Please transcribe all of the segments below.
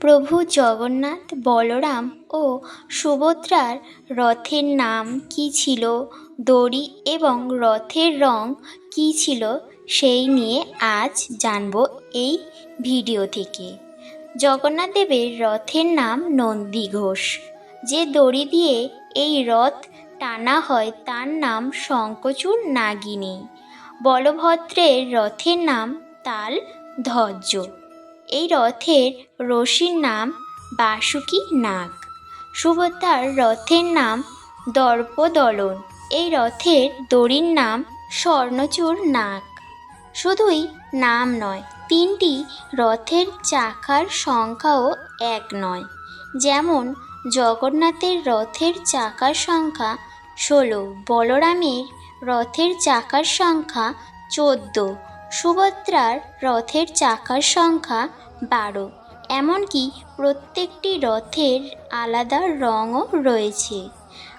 প্রভু জগন্নাথ, বলরাম ও সুভদ্রার রথের নাম কী ছিল? দড়ি এবং রথের রং কী ছিল? সেই নিয়ে আজ জানব এই ভিডিও থেকে। জগন্নাথ দেবের রথের নাম নন্দী ঘোষ। যে দড়ি দিয়ে এই রথ টানা হয় তার নাম শঙ্খচূড় নাগিনী। বলভদ্রের রথের নাম তাল ধ্বজ এই রথের রশির নাম বাসুকি নাগ। সুভদ্রার রথের নাম দর্পদলন। এই রথের দড়ির নাম স্বর্ণচূড় নাগ। শুধুই নাম নয়, তিনটি রথের চাকার সংখ্যাও এক নয়। যেমন, জগন্নাথের রথের চাকার সংখ্যা ষোলো, বলরামের রথের চাকার সংখ্যা চোদ্দ সুভদ্রার রথের চাকার সংখ্যা বারো। এমনকি প্রত্যেকটি রথের আলাদা রঙও রয়েছে।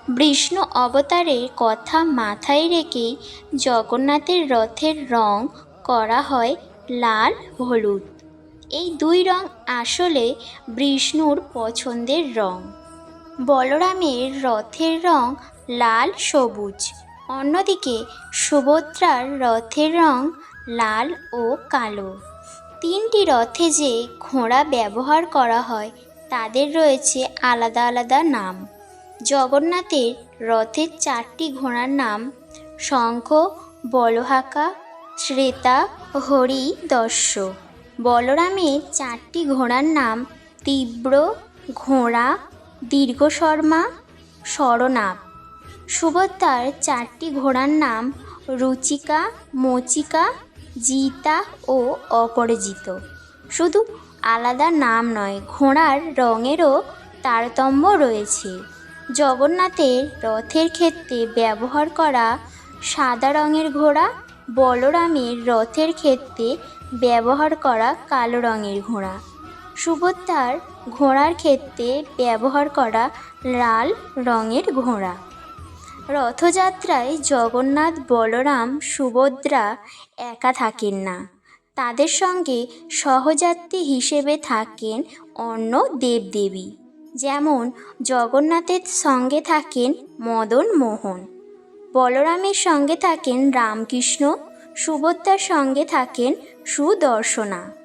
বিষ্ণু অবতারের কথা মাথায় রেখেই জগন্নাথের রথের রং করা হয় লাল, হলুদ। এই দুই রং আসলে বিষ্ণুর পছন্দের রং। বলরামের রথের রং লাল, সবুজ। অন্যদিকে সুভদ্রার রথের রং লাল ও কালো। তিনটি রথে যে ঘোড়া ব্যবহার করা হয়, তাদের রয়েছে আলাদা আলাদা নাম। জগন্নাথের রথের চারটি ঘোড়ার নাম শঙ্খ, বলহাকা শ্রেতা হরি, দস্য। বলরামের চারটি ঘোড়ার নাম তীব্র, ঘোড়া, দীর্ঘশর্মা স্বরনাভ সুভদ্রার চারটি ঘোড়ার নাম রুচিকা, মচিকা জিতা ও অপরাজিত। শুধু আলাদা নাম নয়, ঘোড়ার রঙেরও তারতম্য রয়েছে। জগন্নাথের রথের ক্ষেত্রে ব্যবহার করা সাদা রঙের ঘোড়া, বলরামের রথের ক্ষেত্রে ব্যবহার করা কালো রঙের ঘোড়া। সুভদ্রার ঘোড়ার ক্ষেত্রে ব্যবহার করা লাল রঙের ঘোড়া। রথযাত্রায় জগন্নাথ, বলরাম, সুভদ্রা একা থাকেন না। তাদের সঙ্গে সহযাত্রী হিসেবে থাকেন অন্য দেবদেবী। যেমন জগন্নাথের সঙ্গে থাকেন মদন মোহন। বলরামের সঙ্গে থাকেন রামকৃষ্ণ। সুভদ্রার সঙ্গে থাকেন সুদর্শনা।